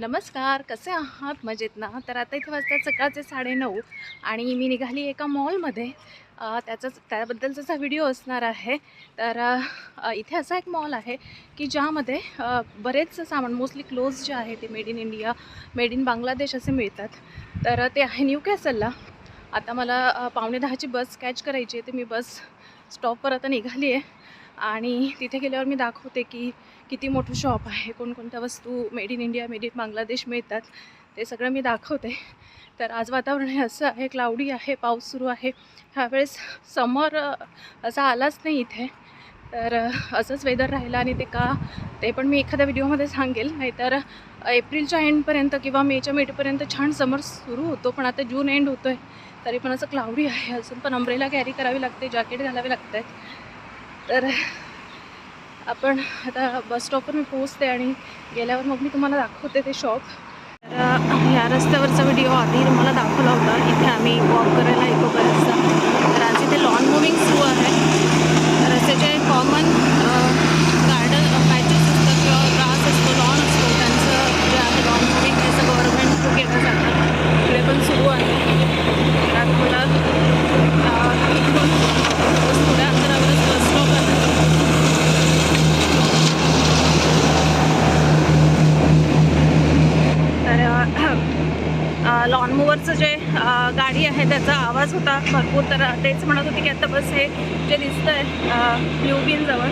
नमस्कार कसे आहात? मजेत ना? तर आता इथे वाजतात सकाळचे साडेनऊ आणि मी निघाली एका मॉलमध्ये. त्याचाच त्याबद्दलचा व्हिडिओ असणार आहे. तर इथे असा एक मॉल आहे की ज्यामध्ये बरेचसं बरेच सामान मोस्टली क्लोज जे आहे ते made in India made in Bangladesh असे मिळतात. तर ते आहे न्यू कॅसलला. आता मला पावणे दहाची बस कॅच करायची आहे ते मी बस स्टॉपवर आता निघाली आहे. आणि तिथे गेल्यावर मी दाखवते की किती मोठं शॉप आहे कोणकोणत्या वस्तू made in India made in Bangladesh मिळतात ते सगळं मी दाखवते. तर आज वातावरण हे असं आहे क्लाउडी आहे पाऊस सुरू आहे. ह्यावेळेस समर असा आलाच नाही इथे. तर असंच वेदर राहिलं आणि ते का ते पण मी एखाद्या व्हिडिओमध्ये सांगेल. नाहीतर एप्रिलच्या एंडपर्यंत किंवा मेच्या मिडपर्यंत छान समर सुरू होतो पण आता जून एंड होतो आहे तरी पण असं क्लाउडी आहे अजून. पण अम्ब्रेला कॅरी करावी लागते जॅकेट घालावे लागते. तर आपण आता बस स्टॉपवर मी पोहोचते आणि गेल्यावर मग मी तुम्हाला दाखवते ते शॉप तर ह्या रस्त्यावरचा व्हिडिओ आधी तुम्हाला दाखवला होता. इथे आम्ही वॉक करायला येतो बऱ्याचदा. तर आज इथे लॉन मुव्हिंग सुरू आहे. रस्त्याचे कॉमन गार्डन पॅचेस असतात किंवा ग्रास असतो लॉन असतो. त्यांचं जे आहे लॉन मुव्हिंग त्याचं गव्हर्नमेंट थ्रू केलं जातं. पण सुरू आहे. तर मला थोड्या अंतरावरच बस स्टॉप आहे. तर लॉन मूवरचं जे गाडी आहे त्याचा आवाज होता भरपूर तर तेच म्हणत होते की आता बस हे जे दिसतं आहे ब्ल्यू बिनजवळ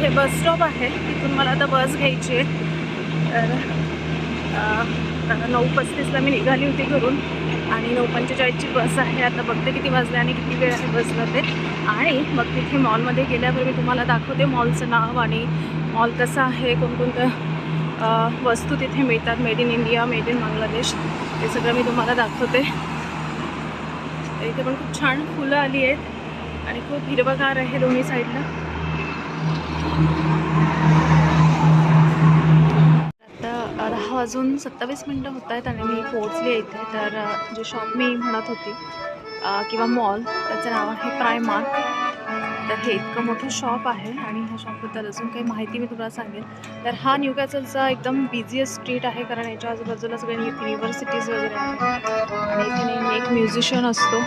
हे बस स्टॉप आहे. तिथून मला आता बस घ्यायची आहे. तर आता नऊ पस्तीसला मी निघाली होती घरून. आणि नऊ पंचेचाळीसची बस आहे. आता बघते किती वाजले आणि किती वेळ आहे बसला ते. आणि मग तिथे मॉलमध्ये गेल्यावर मी तुम्हाला दाखवते मॉलचं नाव आणि मॉल कसं आहे कोणकोणत्या वस्तू तिथे मिळतात. Made in India made in Bangladesh हे सगळं मी तुम्हाला दाखवते. इथे पण खूप छान फुलं आली आहेत. आणि खूप हिरवगार आहे दोन्ही साईडला आता दहा वाजून सत्तावीस मिनटं होत आहेत आणि मी पोहोचली इथे. तर जे शॉप मी म्हणत होती किंवा मॉल त्याचं नाव आहे प्रायमार्क तर हे इतकं मोठं शॉप आहे आणि ह्या शॉपबद्दल अजून काही माहिती मी तुम्हाला सांगेन. तर हा न्यू कॅसलचा एकदम बिझीएस्ट स्ट्रीट आहे कारण याच्या आजूबाजूला सगळे युनिव्हर्सिटीज वगैरे आहेत. आणि इथे नेहमी एक म्युझिशियन असतो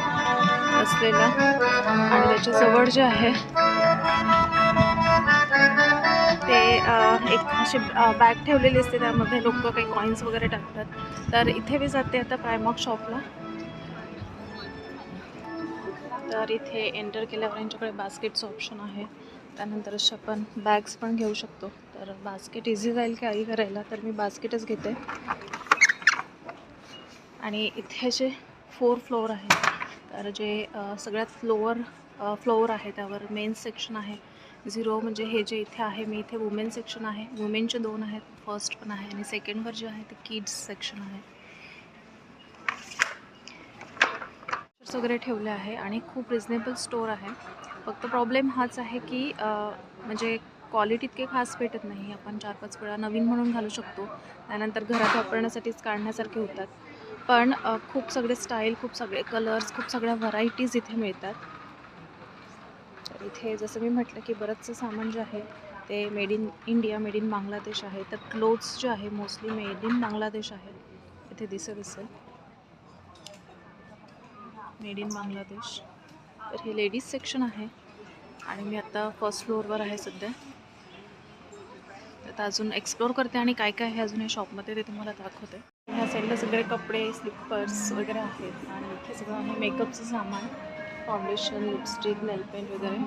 असलेला. आणि त्याच्याजवळ जे आहे ते एक अशी बॅग ठेवलेली असते. त्यामध्ये लोक काही कॉईन्स वगैरे टाकतात. तर इथे मी जाते आता प्रायमॉक शॉपला तर इथे एंटर केल्यावर यांच्याकडे बास्केटचं ऑप्शन आहे. त्यानंतर अशा आपण बॅग्स पण घेऊ शकतो. तर बास्केट इझी जाईल कॅरी करायला? तर मी बास्केटच घेते. आणि इथे जे फोर फ्लोअर आहे. तर जे सगळ्यात लोअर फ्लोअर आहे त्यावर मेन सेक्शन आहे. झिरो म्हणजे हे जे इथे आहे मी इथे वुमेन सेक्शन आहे. वुमेनचे दोन आहेत फर्स्ट पण आहे आणि सेकंडवर जे आहे ते किड्स सेक्शन आहे. वगैरे ठेवले आहे आणि खूप रिजनेबल स्टोअर आहे. फक्त प्रॉब्लेम हाच आहे की म्हणजे क्वालिटी इतके खास भेटत नाही. आपण चार पाच वेळा नवीन म्हणून घालू शकतो. त्यानंतर घरात वापरण्यासाठीच काढण्यासारखे होतात. पण खूप सगळे स्टाईल खूप सगळे कलर्स खूप सगळ्या व्हरायटीज इथे मिळतात. इथे जसं मी म्हटलं की बरंचसं सामान जे आहे ते made in India made in Bangladesh आहे. तर क्लोथ्स जे आहे मोस्टली मेड इन बांगलादेश आहे. इथे दिसत असेल. Made in Bangladesh. तर हे लेडीज सेक्शन आहे. आणि मी आता फर्स्ट फ्लोअरवर आहे सध्या. आता अजून एक्सप्लोअर करते आणि काय काय आहे अजून या शॉपमध्ये ते तुम्हाला दाखवते. ह्या साईडला सगळे कपडे स्लिपर्स वगैरे आहेत. आणि इथे सगळं आहे मेकअपचं सामान. फाउंडेशन लिपस्टिक नेलपेंट वगैरे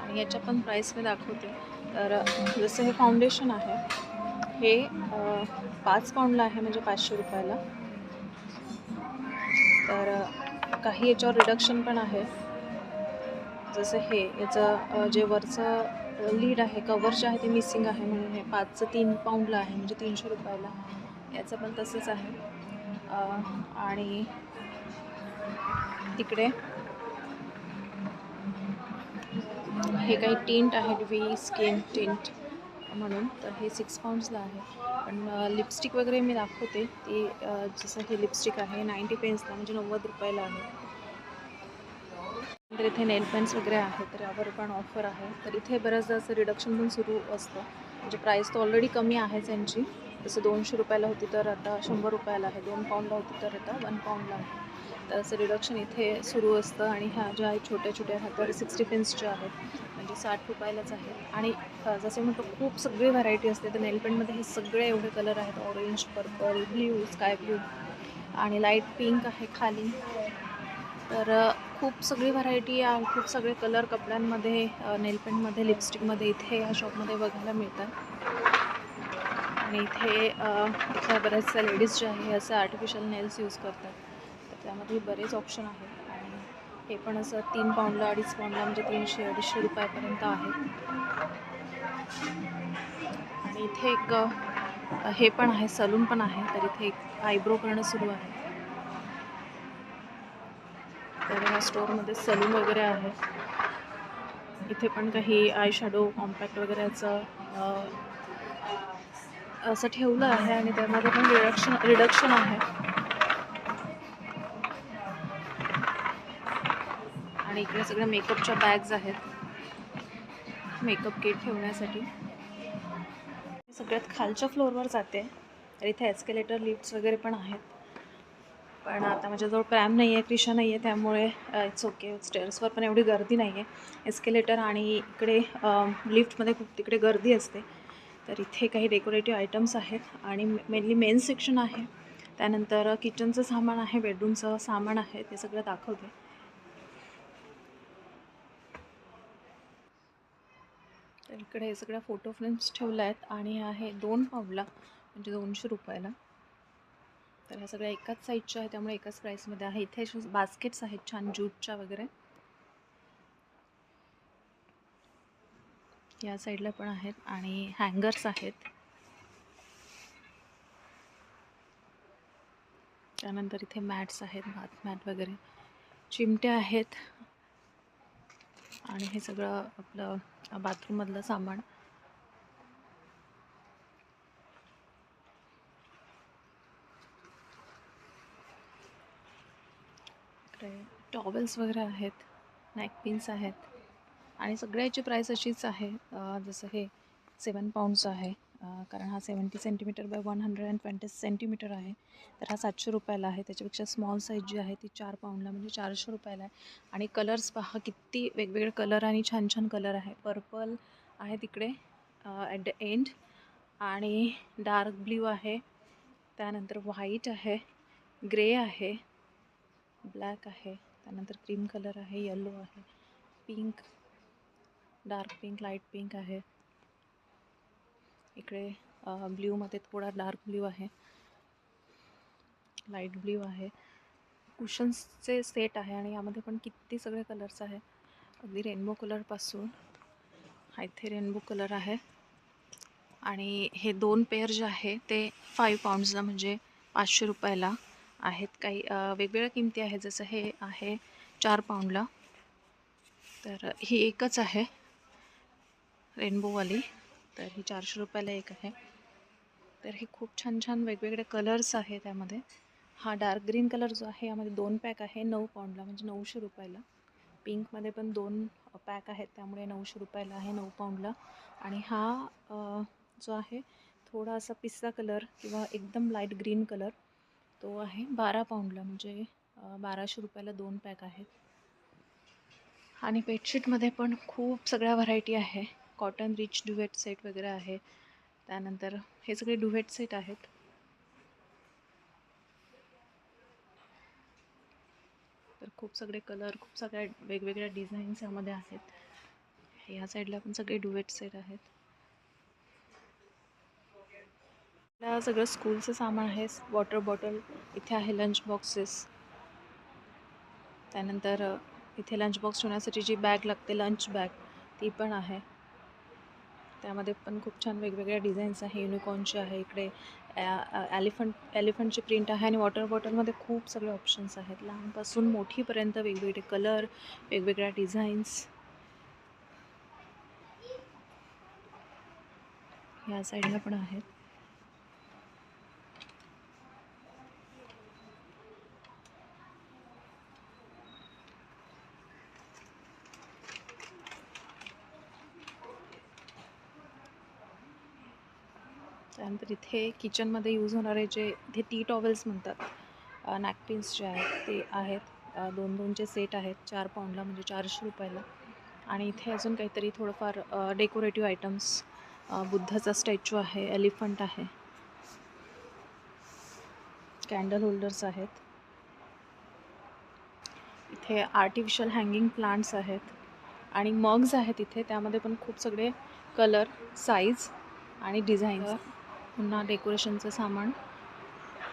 आणि याच्या पण प्राईस मी दाखवते. तर जसं हे फाउंडेशन आहे हे पाच पाऊंडला आहे म्हणजे पाचशे रुपयाला. तर काही याच्यावर रिडक्शन पण आहे. जसं हे याचं जे वरचं लीड आहे कवर जे आहे ते मिसिंग आहे म्हणून हे पाचचं तीन पाऊंडला आहे म्हणजे तीनशे रुपयाला. याचं पण तसंच आहे. आणि तिकडे हे काही टिंट आहेत वी स्किन टिंट म्हणून. तर हे सिक्स पाऊंड्सला आहे. पण लिपस्टिक वगैरे मी दाखवते. ती जसं हे लिपस्टिक आहे नाईंटी पेन्सला म्हणजे नव्वद रुपयाला आहे. तर इथे नेल पेन्स वगैरे आहेत तर यावर पण ऑफर आहे. तर इथे बऱ्याचदा असं रिडक्शन पण सुरू असतं. म्हणजे प्राईस तर ऑलरेडी कमी आहे त्यांची जसं दोनशे रुपयाला होती तर आता शंभर रुपयाला आहे. दोन पाऊंडला होती तर आता वन पाऊंडला आहे. तर असं रिडक्शन इथे सुरू असतं आणि ह्या ज्या आहेत छोट्या छोट्या ह्या तर सिक्स्टी पेन्सच्या आहेत म्हणजे साठ रुपयालाच आहेत. आणि जसे म्हटलं खूप सगळी व्हरायटी असते. तर नेलपेंटमध्ये हे सगळे एवढे कलर आहेत. Orange purple blue sky blue आणि लाइट पिंक आहे खाली. तर खूप सगळी व्हरायटी या खूप सगळे कलर कपड्यांमध्ये नेलपेंटमध्ये लिपस्टिकमध्ये इथे या शॉपमध्ये बघायला मिळतात. आणि इथे इथल्या बऱ्याचशा लेडीज ज्या आहे असं आर्टिफिशियल नेल्स यूज करतात. तर त्यामध्ये बरेच ऑप्शन आहेत. आणि हे पण असं तीन पाऊंडला अडीच पाऊंडला म्हणजे तीनशे अडीचशे रुपयापर्यंत आहेत. आणि इथे एक हे पण आहे सलून पण आहे. तर इथे एक आयब्रो करणं सुरू आहे. तर ह्या स्टोअरमध्ये सलून वगैरे आहे. इथे पण काही आय शॅडो कॉम्पॅक्ट वगैरेचं असं ठेवलं आहे आणि त्यामध्ये पण रिडक्शन रिडक्शन आहे. आणि इकडे सगळ्या मेकअपच्या बॅग्स आहेत. मेकअप किट ठेवण्यासाठी. सगळ्यात खालच्या फ्लोअरवर जाते. तर इथे एस्केलेटर लिफ्ट्स वगैरे पण आहेत. पण आता माझ्याजवळ प्रॅम नाही आहे क्रिशा नाही आहे त्यामुळे इट्स ओके स्टेअर्सवर पण एवढी गर्दी नाही आहे एस्केलेटर आणि इकडे लिफ्टमध्ये खूप तिकडे गर्दी असते. तर इथे काही डेकोरेटिव्ह आयटम्स आहेत आणि मेनली मेन सेक्शन आहे. त्यानंतर किचनचं सामान आहे बेडरूमचं सामान आहे ते सगळं दाखवते. तर इकडे हे सगळ्या फोटो फ्रेम्स ठेवल्या आहेत आणि आहे दोन पावला म्हणजे दोनशे रुपयाला. तर ह्या सगळ्या एकाच साईजच्या आहे त्यामुळे एकाच प्राईसमध्ये आहे. इथे बास्केट्स आहेत छान ज्यूटच्या वगैरे. या साईडला पण आहेत आणि हँगर्स आहेत. त्यानंतर इथे मॅट्स आहेत भात मॅट वगैरे. चिमट्या आहेत. आणि हे सगळं आपलं बाथरूममधलं सामान. टॉवेल्स वगैरे आहेत नॅकपिन्स आहेत. आणि सगळ्याची प्राईस अशीच आहे. जसं हे सेवन पाऊंडचं आहे. कारण हा seventy centimetre by one hundred and twenty centimetre आहे. तर हा सातशे रुपयाला आहे. त्याच्यापेक्षा स्मॉल साईज जी आहे ती चार पाऊंडला म्हणजे चारशे रुपयाला आहे. आणि कलर्स पहा किती वेगवेगळे कलर आणि छान छान कलर आहे. पर्पल आहे तिकडे ॲट द एंड आणि डार्क ब्ल्यू आहे. त्यानंतर व्हाईट आहे. ग्रे आहे. ब्लॅक आहे. त्यानंतर क्रीम कलर आहे. येलो आहे. Pink dark pink light pink आहे. इकडे ब्ल्यूमध्ये थोडा डार्क ब्ल्यू आहे. लाइट ब्ल्यू आहे. कुशन्सचे सेट आहे आणि यामध्ये पण किती सगळे कलर्स आहे अगदी रेनबो कलरपासून हा इथे रेनबो कलर आहे. आणि हे दोन पेअर जे आहे ते फाईव्ह पाऊंड्सला म्हणजे पाचशे रुपयाला आहेत. काही वेगवेगळ्या किमती आहेत. जसं हे आहे चार पाऊंडला. तर ही एकच आहे. रेनबोवाली तर ही चारशे रुपयाला एक आहे. तर हे खूप छान छान वेगवेगळे कलर्स आहे त्यामध्ये हा डार्क ग्रीन कलर जो आहे यामध्ये दोन पॅक आहे नऊ पाऊंडला म्हणजे नऊशे रुपयाला. पिंकमध्ये पण दोन पॅक आहेत त्यामुळे नऊशे रुपयाला आहे नऊ पाऊंडला आणि हा जो आहे थोडा असा पिस्ता कलर किंवा एकदम लाइट ग्रीन कलर तो आहे बारा पाऊंडला म्हणजे बाराशे रुपयाला दोन पॅक आहेत. आणि बेडशीटमध्ये पण खूप सगळ्या व्हरायटी आहे. कॉटन रिच डुवेट सेट वगैरे आहे. त्यानंतर हे सगळे डुवेट सेट आहेत. तर खूप सगळे कलर खूप सगळ्या वेगवेगळ्या डिझाईन्स यामध्ये आहेत. ह्या साईडला पण सगळे डुवेट सेट आहेत. आपल्या सगळं स्कूलचं सामान आहे. वॉटर बॉटल इथे आहे लंच बॉक्सेस त्यानंतर इथे लंच बॉक्स ठेवण्यासाठी जी बॅग लागते लंच बॅग ती पण आहे. त्यामध्ये पण खूप छान वेगवेगळ्या डिझाईन्स आहे युनिकॉर्नचे आहे इकडे ॲलिफंट ॲलिफंटची प्रिंट आहे आणि वॉटर बॉटलमध्ये खूप सगळे ऑप्शन्स आहेत. लहानपासून मोठीपर्यंत वेगवेगळे कलर वेगवेगळ्या डिझाईन्स. या साईडला पण आहेत. त्यानंतर इथे किचनमध्ये यूज होणारे जे इथे टी टॉवेल्स म्हणतात नॅकपिन्स जे आहेत ते आहेत. दोन दोनचे सेट आहेत चार पाऊंडला म्हणजे चारशे रुपयाला. आणि इथे अजून काहीतरी थोडंफार डेकोरेटिव्ह आयटम्स बुद्धाचा स्टॅच्यू आहे एलिफंट आहे. कॅन्डल होल्डर्स आहेत. इथे आर्टिफिशियल हँगिंग प्लांट्स आहेत. आणि मग्स आहेत इथे त्यामध्ये पण खूप सगळे कलर साईज आणि डिझाईन्स. पुन्हा डेकोरेशनचं सामान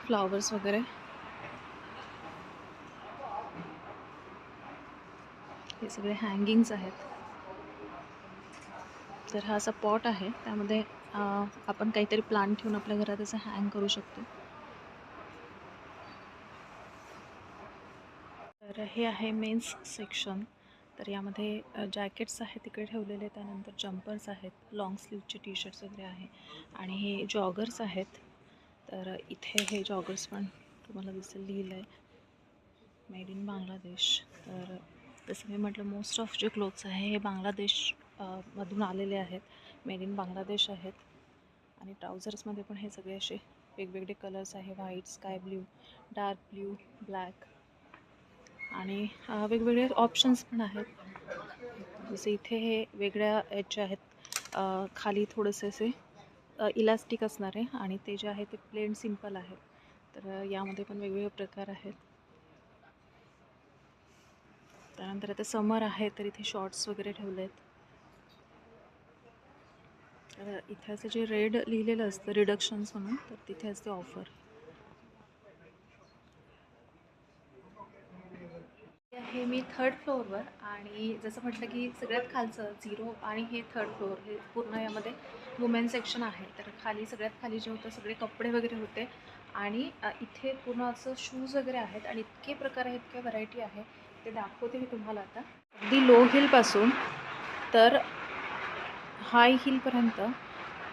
फ्लॉवर्स वगैरे. हे सगळे हँगिंग्स आहेत. तर हा असा पॉट आहे. त्यामध्ये आपण काहीतरी प्लांट ठेवून आपल्या घरात असं हँग करू शकतो. तर हे आहे मेन्स सेक्शन तर यामध्ये जॅकेट्स आहेत तिकडे ठेवलेले त्यानंतर जम्पर्स आहेत लाँग स्लीवचे टी शर्ट्स वगैरे आहे आणि हे जॉगर्स आहेत. तर इथे हे जॉगर्स पण तुम्हाला दिसेल लिहिलं आहे मेड इन बांगलादेश तर जसं मी म्हटलं मोस्ट ऑफ जे क्लोथ्स आहे हे बांगलादेश मधून आलेले आहेत. मेड इन बांगलादेश आहेत. आणि ट्राउझर्समध्ये पण हे सगळे असे वेगवेगळे कलर्स आहे. White sky blue dark blue black आणि वेगवेगळे ऑप्शन्स पण आहेत. जसे इथे हे वेगळ्या याचे आहेत खाली थोडेसे असे इलास्टिक असणारे आणि ते जे आहे ते प्लेन सिंपल आहेत. तर यामध्ये पण वेगवेगळे प्रकार आहेत. त्यानंतर आता समर आहे तर इथे शॉर्ट्स वगैरे ठेवले आहेत तर इथे असं जे रेड लिहिलेलं असतं रिडक्शन्स म्हणून तर तिथे असते ऑफर हे मी थर्ड फ्लोअरवर आणि जसं म्हटलं की सगळ्यात खालचं झिरो आणि हे थर्ड फ्लोअर हे पूर्ण यामध्ये वुमेन सेक्शन आहे. तर खाली सगळ्यात खाली जे होतं सगळे कपडे वगैरे होते. आणि इथे पूर्ण असं शूज वगैरे आहेत आणि इतके प्रकार आहेत इतक्या व्हरायटी आहे ते दाखवते मी तुम्हाला आता. अगदी लो हिलपासून तर हाय हिलपर्यंत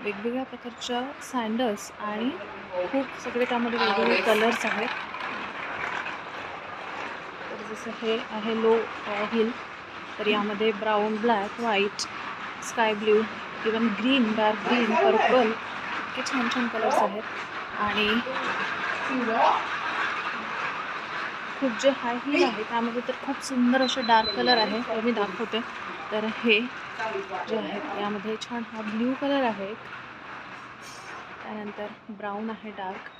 वेगवेगळ्या प्रकारच्या सँडल्स आणि खूप सगळे त्यामध्ये वेगवेगळे कलर्स आहेत. जसं हे आहे लो हिल तर यामध्ये brown black white sky blue even green dark green purple इतके छान छान कलर्स आहेत. आणि खूप जे हाय हिल आहे त्यामध्ये तर खूप सुंदर असे डार्क कलर आहे ते मी दाखवते. तर हे जे आहेत यामध्ये छान हा ब्ल्यू कलर आहे त्यानंतर ब्राऊन आहे डार्क.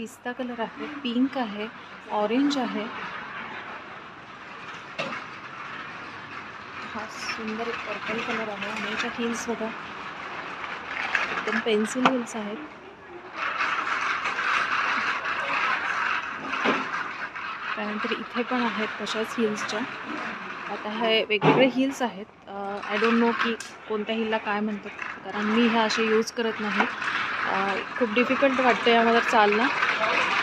पिस्ता कलर आहे पिंक आहे ऑरेंज आहे. हा सुंदर एक पर्पल कलर आहे आणि याच्या हिल्स बघा. एकदम पेन्सिल हिल्स आहेत. त्यानंतर इथे पण आहेत तशाच हिल्सच्या आता हे वेगवेगळे हिल्स आहेत. आय डोंट नो की कोणत्या हिलला काय म्हणतात. कारण मी ह्या असे यूज करत नाही. खूप डिफिकल्ट वाटतं यामध्ये चालणं.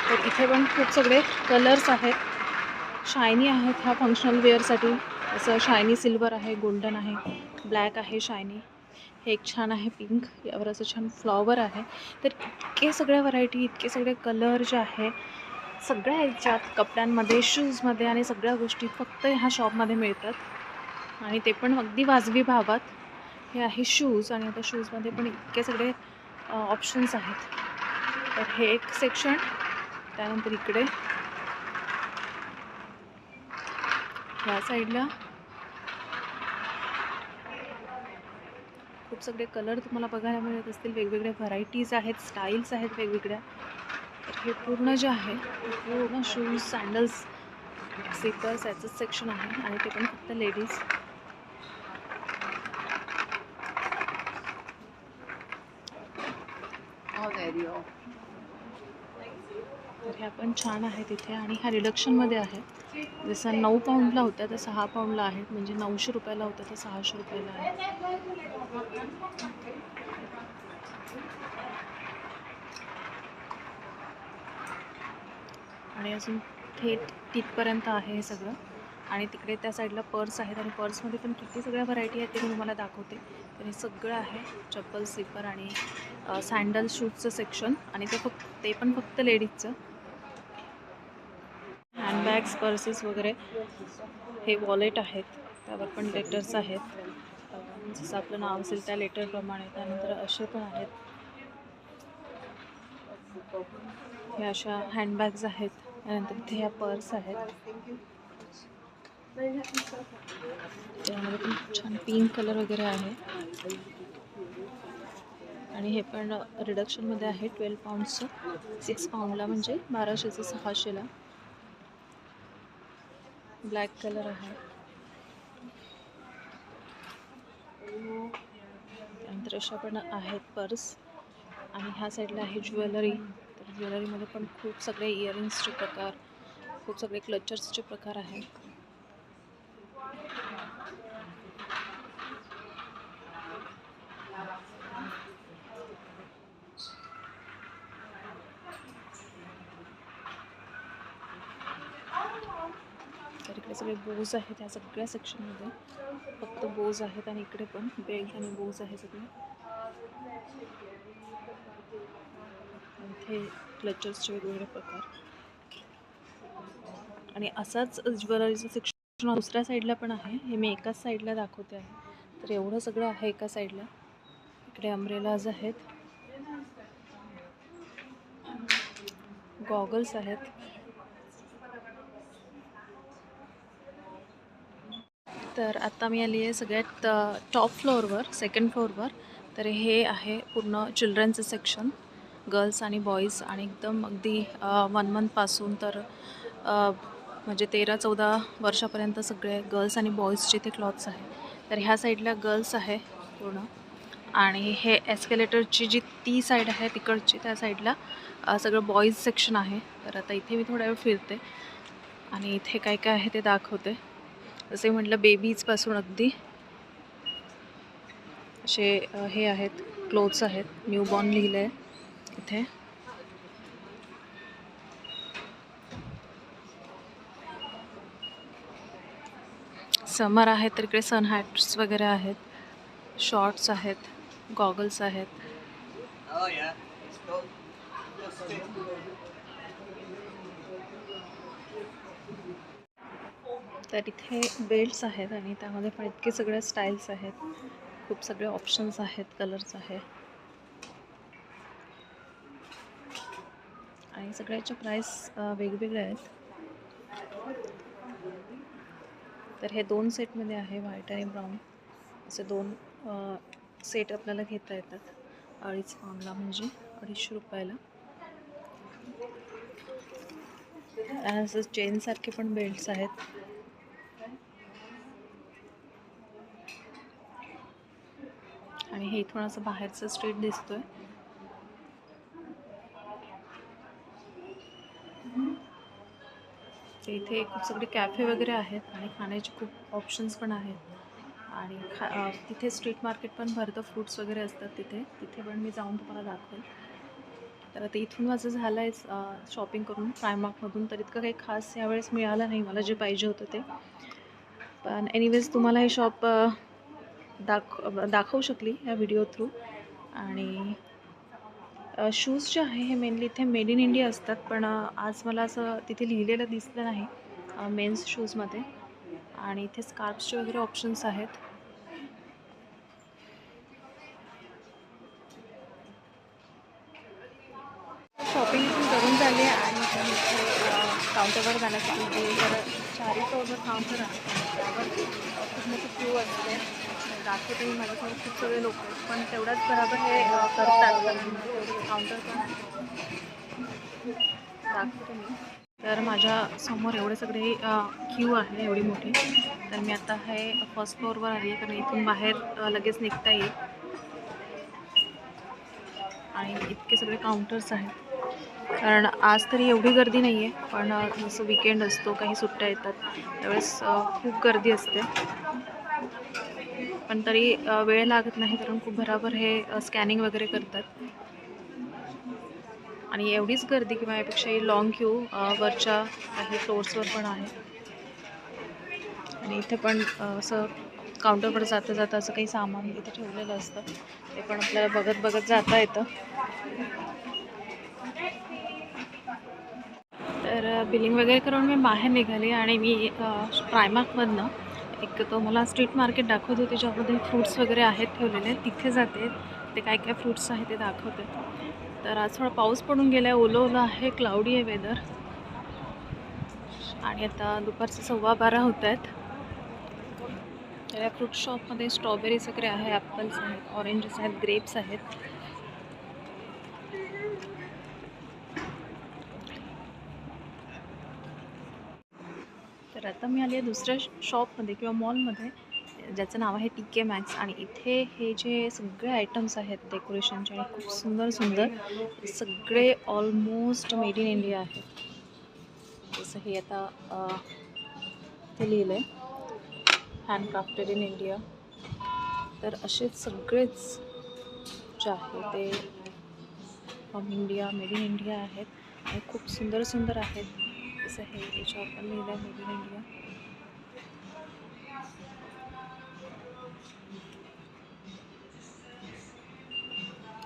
तर इथे पण खूप सगळे कलर्स आहेत. शायनी आहेत ह्या फंक्शनल वेअरसाठी असं शायनी सिल्वर आहे गोल्डन आहे ब्लॅक आहे शायनी हे एक छान आहे पिंक यावर असं छान फ्लॉवर आहे. तर इतके सगळ्या व्हरायटी इतके सगळे कलर जे आहे सगळ्या ह्याच्यात कपड्यांमध्ये शूजमध्ये आणि सगळ्या गोष्टी फक्त ह्या शॉपमध्ये मिळतात. आणि ते पण अगदी वाजवी भावात. हे आहे शूज आणि आता शूजमध्ये पण इतके सगळे ऑप्शन्स आहेत. तर हे एक सेक्शन त्यानंतर इकडे. ह्या साईडला खूप सगळे कलर तुम्हाला बघायला मिळत असतील. वेगवेगळ्या व्हरायटीज आहेत स्टाईल्स आहेत वेगवेगळ्या. तर हे पूर्ण जे आहे ते पूर्ण शूज सँडल्स स्लीपर्स याचंच सेक्शन आहे. आणि ते पण फक्त लेडीज तर ह्या पण छान आहेत इथे आणि ह्या रिडक्शनमध्ये आहे. जसं नऊ पाऊंडला होत्या तर सहा पाऊंडला आहेत म्हणजे नऊशे रुपयाला होत्या तर सहाशे रुपयाला आहे. आणि अजून थेट तिथपर्यंत आहे हे सगळं. आणि तिकडे त्या साईडला पर्स आहेत आणि पर्समध्ये पण किती सगळ्या व्हरायटी आहेत ते मी तुम्हाला दाखवते. तर हे सगळं आहे चप्पल स्लीपर आणि सँडल शूजचं सेक्शन आणि ते फक्त ते पण फक्त लेडीजचं हँडबॅग्स पर्सेस वगैरे हे वॉलेट आहेत. त्यावर पण लेटर्स आहेत. जसं आपलं नाव असेल त्या लेटरप्रमाणे त्यानंतर असे पण आहेत. ह्या अशा हँडबॅग्स आहेत. त्यानंतर इथे ह्या पर्स आहेत. त्यामध्ये पण खूप छान पिंक कलर वगैरे आहे. आणि हे पण रिडक्शनमध्ये आहे ट्वेल्व पाऊंडचं सिक्स पाऊंडला म्हणजे बाराशेचं सहाशेला ब्लॅक कलर आहे. त्यानंतर अशा पण आहेत पर्स आणि ह्या साईडला आहे ज्वेलरी तर ज्वेलरीमध्ये पण खूप सगळे इयरिंग्सचे प्रकार खूप सगळे क्लचर्सचे प्रकार आहेत. इकडे सगळे बोज आहेत ह्या सगळ्या सेक्शनमध्ये फक्त बोज आहेत आणि इकडे पण बेल्ट आणि बोज आहे सगळे. इथे क्लचर्सचे वेगवेगळे प्रकार. आणि असाच ज्वेलरीचं सेक्शन दुसऱ्या साईडला पण आहे. हे मी एकाच साईडला दाखवते आहे. तर एवढं सगळं आहे एका साईडला इकडे अम्ब्रेलाज आहेत. गॉगल्स आहेत. तर आत्ता मी आली आहे सगळ्यात टॉप फ्लोअरवर सेकंड फ्लोअरवर तर हे आहे पूर्ण चिल्ड्रनचं सेक्शन गर्ल्स आणि बॉईज आणि एकदम अगदी वन मंथपासून तर म्हणजे तेरा चौदा वर्षापर्यंत सगळे गर्ल्स आणि बॉईजचे ते क्लॉथ्स आहे. तर ह्या साईडला गर्ल्स आहे पूर्ण. आणि हे एस्केलेटरची जी ती साईड आहे तिकडची त्या साईडला सगळं बॉईज सेक्शन आहे. तर आता इथे मी थोडा वेळ फिरते आणि इथे काय काय आहे ते दाखवते. जसे म्हटलं बेबीजपासून अगदी. असे हे आहेत क्लोथ्स आहेत न्यूबॉर्न लिहिलं आहे इथे. समर आहे तर इकडे सन हॅट्स वगैरे आहेत शॉर्ट्स आहेत गॉगल्स आहेत. Oh, तर इथे बेल्ट्स आहेत आणि त्यामध्ये पण इतके सगळे स्टाईल्स आहेत. खूप सगळे ऑप्शन्स आहेत कलर्स आहे. आणि सगळ्याचे प्राईस वेगवेगळे आहेत. तर हे दोन सेटमध्ये आहे व्हाईट आणि ब्राऊन असे दोन सेट आपल्याला घेता येतात. अडीच पाऊंडला म्हणजे अडीचशे रुपयाला. आणि असं चेनसारखे पण बेल्ट्स आहेत. हे इथून असं बाहेरचं स्ट्रीट दिसतोय. इथे खूप सगळे कॅफे वगैरे आहेत आणि खाण्याचे खूप ऑप्शन्स पण आहेत. आणि खा तिथे स्ट्रीट मार्केट पण भरतं फ्रूट्स वगैरे असतात तिथे. तिथे पण मी जाऊन तुम्हाला दाखवेल. तर आता इथून माझं झालं आहे शॉपिंग करून प्रायमार्कमधून तर इतकं काही खास यावेळेस मिळालं नाही. मला जे पाहिजे होतं ते. पण एनिवेज तुम्हाला हे शॉप दाख दाखवू शकली या व्हिडिओ थ्रू आणि शूज जे आहे हे मेनली इथे मेड इन इंडिया असतात. पण आज मला असं तिथे लिहिलेलं दिसलं नाही मेन्स शूजमध्ये आणि इथे स्कार्फ्सचे वगैरे ऑप्शन्स आहेत. शॉपिंग करून झाली आहे. आणि काउंटरवर जाण्यासाठी जे जर चारी फ्लोअरवर त्यावर खूप मोठी क्यू असते. दाखवते मी माझ्यासमोर खूप सगळे लोक पण तेवढ्याच बरोबर हे करतात. काउंटर पण दाखवते मी. तर माझ्यासमोर एवढे सगळे क्यू आहे एवढी मोठी. तर मी आता हे फर्स्ट फ्लोअरवर आली आहे. कारण इथून बाहेर लगेच निघता येईल. आणि इतके सगळे काउंटर्स आहेत. कारण आज तरी एवढी गर्दी नाही आहे पण जसं विकेंड असतो काही सुट्ट्या येतात त्यावेळेस खूप गर्दी असते. पण तरी वेळ लागत नाही कारण खूप भराभर हे स्कॅनिंग वगैरे करतात. आणि एवढीच गर्दी किंवा यापेक्षाही लॉंग क्यू वरच्या काही फ्लोर्सवर पण आहे. आणि इथे पण असं काउंटरवर जाता जाता असं काही सामान इथे ठेवलेलं असतं. ते पण आपल्याला बघत बघत जाता येतं. तर बिलिंग वगैरे करून मी बाहेर निघाली आणि मी प्रायमार्कमधनं एक तो मला स्ट्रीट मार्केट दाखवत होते ज्यामध्ये फ्रूट्स वगैरे आहेत ठेवलेले तिथे जाते. ते काय काय फ्रूट्स आहेत ते दाखवते. तर आज थोडा पाऊस पडून गेला आहे ओलं ओलं आहे क्लाउडी आहे वेदर आणि आता दुपारचे सव्वा बारा होत आहेत. तर या फ्रूट शॉपमध्ये स्ट्रॉबेरीज वगैरे आहे ॲपल्स आहेत ऑरेंजेस आहेत ग्रेप्स आहेत. तर आता मी आली आहे दुसऱ्या शॉपमध्ये किंवा मॉलमध्ये ज्याचं नाव आहे टी के मॅक्स. आणि इथे हे जे सगळे आयटम्स आहेत डेकोरेशनचे आणि खूप सुंदर सुंदर सगळे ऑलमोस्ट मेड इन इंडिया आहेत. जसं हे आता ते लिहिलं आहे हँडक्राफ्टेड इन इंडिया तर असे सगळेच जे आहे ते from India made in India आहेत. आणि खूप सुंदर सुंदर आहेत. जसं हे याच्यावर पण लिहिलं आहे इन इंडिया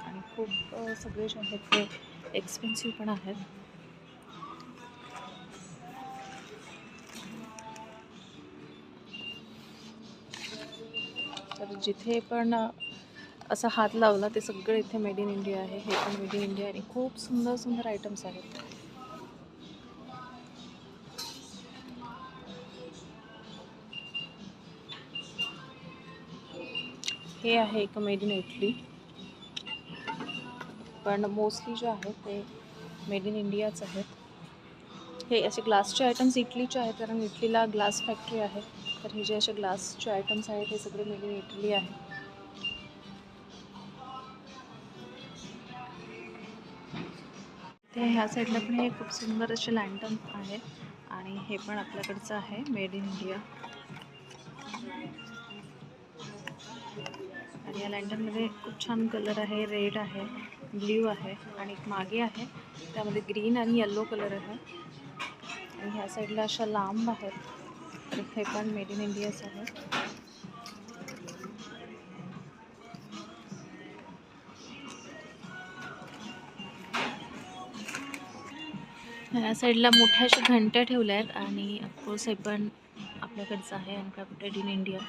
आणि खूप सगळे जे आहेत ते एक्सपेन्सिव्ह पण आहेत. तर जिथे पण असा हात लावला ते सगळे इथे मेड इन इंडिया आहे. हे पण मेड इन इंडिया आणि खूप सुंदर सुंदर आयटम्स आहेत. हे आहे एक मेड इन इटली पण मोस्टली जे आहेत ते मेड इन इंडियाच आहेत. हे असे ग्लासचे आयटम्स इटलीचे आहेत कारण इटलीला ग्लास फॅक्टरी आहे. तर हे जे असे ग्लासचे आयटम्स आहेत हे सगळे मेड इन इटली आहे. ते ह्या साईडला पण हे खूप सुंदर असे लँटन आहे आणि हे पण आपल्याकडचं आहे मेड इन इंडिया आणि या लँटनमध्ये खूप छान कलर आहे रेड आहे ब्ल्यू आहे आणि एक मागे आहे. त्यामध्ये ग्रीन आणि येल्लो कलर आहे. आणि ह्या साईडला अशा लांब आहेत. हे पण मेड इन इंडियाच आहे. या साईडला मोठ्या अशा घंट्या ठेवल्या आहेत आणि अफकोर्स हे पण आपल्याकडचं आहे अनक्रॅफ्टेड इन इंडिया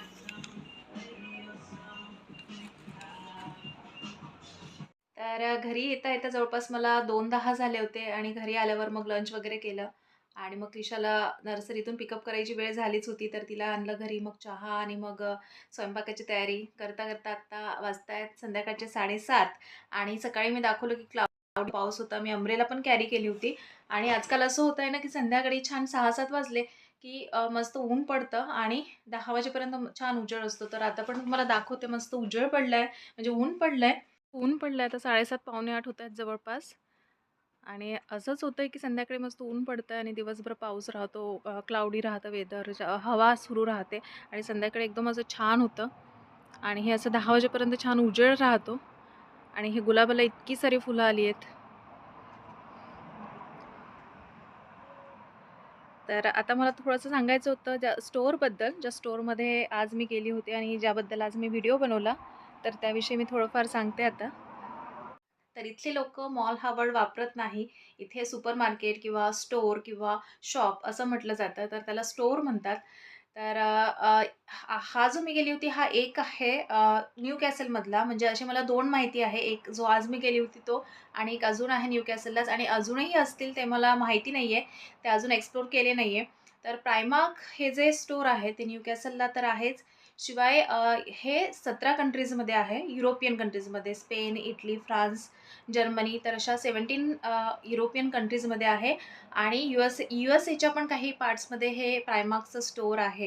तर घरी येता येता जवळपास मला दोन दहा झाले होते आणि घरी आल्यावर मग लंच वगैरे केलं. आणि मग क्रिशाला नर्सरीतून पिकअप करायची वेळ झालीच होती तर तिला आणलं घरी मग चहा आणि मग स्वयंपाकाची तयारी. करता करता आत्ता वाजतायत संध्याकाळचे साडेसात आणि सकाळी मी दाखवलं की क्लाउड पाऊस होता. मी अमरेला पण कॅरी केली होती. आणि आजकाल असं होत आहे ना की संध्याकाळी छान सहा सात वाजले की मस्त ऊन पडतं आणि दहा वाजेपर्यंत छान उजळ असतो. तर आता पण तुम्हाला दाखवते मस्त उजळ पडलं आहे म्हणजे ऊन पडलं आहे ऊन पडलं आहे आता साडेसात पावणे आठ होत आहेत जवळपास. आणि असंच होतं आहे की संध्याकाळी मस्त ऊन पडतं आहे आणि दिवसभर पाऊस राहतो क्लाउडी राहतं वेदर हवा सुरू राहते आणि संध्याकाळी एकदम असं छान होतं. आणि हे असं दहा वाजेपर्यंत छान उजेड राहतो. आणि हे गुलाबाला इतकी सारी फुलं आली आहेत. तर आता मला थोडंसं सांगायचं होतं ज्या स्टोअरबद्दल ज्या स्टोअरमध्ये आज मी गेली होती आणि ज्याबद्दल आज मी व्हिडिओ बनवला तर त्याविषयी मी थोडंफार सांगते आता. तर इथले लोक मॉल हा वर्ड वापरत नाही. इथे सुपर मार्केट किंवा स्टोअर किंवा शॉप असं म्हटलं जातं. तर त्याला स्टोअर म्हणतात. तर हा हा जो मी गेली होती हा एक आहे न्यू कॅसलमधला म्हणजे अशी मला दोन माहिती आहे. एक जो आज मी गेली होती तो आणि एक अजून आहे न्यू कॅसललाच आणि अजूनही असतील ते मला माहिती नाही आहे ते अजून एक्सप्लोर केले नाही आहे तर प्रायमार्क हे जे स्टोअर आहे ते न्यू कॅसलला तर आहेच. शिवाय हे सतरा कंट्रीजमध्ये आहे. युरोपियन कंट्रीजमध्ये स्पेन इटली फ्रान्स जर्मनी तर अशा सेवन्टीन युरोपियन कंट्रीजमध्ये आहे. आणि यू एस यू एस एच्या पण काही पार्ट्समध्ये हे प्रायमार्कचं स्टोअर आहे.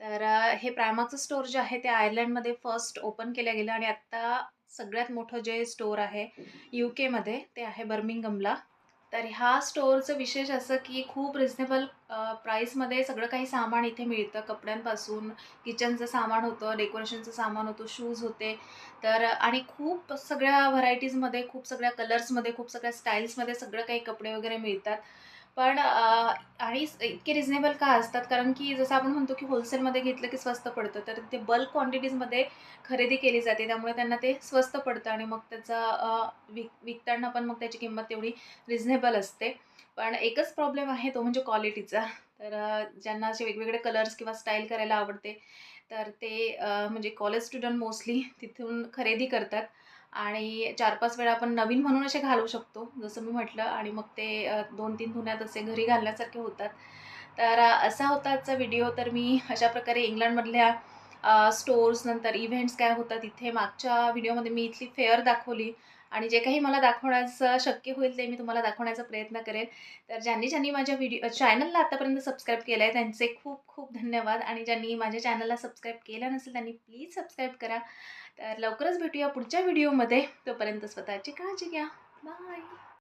तर हे प्रायमार्कचं स्टोअर जे आहे ते आयर्लंडमध्ये फर्स्ट ओपन केलं गेलं आणि आत्ता सगळ्यात मोठं जे स्टोअर आहे यू केमध्ये ते आहे बर्मिंगमला तर ह्या स्टोअरचं विशेष असं की खूप रिझनेबल प्राईसमध्ये सगळं काही सामान इथे मिळतं. कपड्यांपासून किचनचं सामान होतं डेकोरेशनचं सामान होतं शूज होते. तर आणि खूप सगळ्या व्हरायटीजमध्ये खूप सगळ्या कलर्समध्ये खूप सगळ्या स्टाईल्समध्ये सगळं काही कपडे वगैरे मिळतात. पण आणि इतके रिझनेबल का असतात? कारण की जसं आपण म्हणतो की होलसेलमध्ये घेतलं की स्वस्त पडतं तर ते बल्क क्वांटिटीजमध्ये खरेदी केली जाते. त्यामुळे त्यांना ते स्वस्त पडतं आणि मग त्याचा विक विकताना पण मग त्याची किंमत तेवढी रिझनेबल असते. पण एकच प्रॉब्लेम आहे तो म्हणजे क्वालिटीचा तर ज्यांना असे वेगवेगळे कलर्स किंवा स्टाईल करायला आवडते तर ते म्हणजे कॉलेज स्टुडंट मोस्टली तिथून खरेदी करतात. आणि चार पाच वेळा आपण नवीन म्हणून असे घालू शकतो जसं मी म्हटलं. आणि मग ते दोन तीन धुण्यात असे घरी घालण्यासारखे होतात. तर असा होता आजचा व्हिडिओ. तर मी अशा प्रकारे इंग्लंडमधल्या स्टोर्स नंतर इव्हेंट्स काय होतात इथे मागच्या व्हिडिओमध्ये मी इथली फेअर दाखवली. आणि जे काही मला दाखवण्याचं शक्य होईल ते मी तुम्हाला दाखवण्याचा प्रयत्न करेन. तर ज्यांनी ज्यांनी माझ्या व्हिडिओ चॅनलला आतापर्यंत सबस्क्राईब केलं आहे त्यांचे खूप खूप धन्यवाद. आणि ज्यांनी माझ्या चॅनलला सबस्क्राईब केलं नसेल त्यांनी प्लीज सबस्क्राईब करा. तर लवकरच भेटूया पुढच्या व्हिडिओमध्ये. तोपर्यंत स्वतःची काळजी घ्या. बाय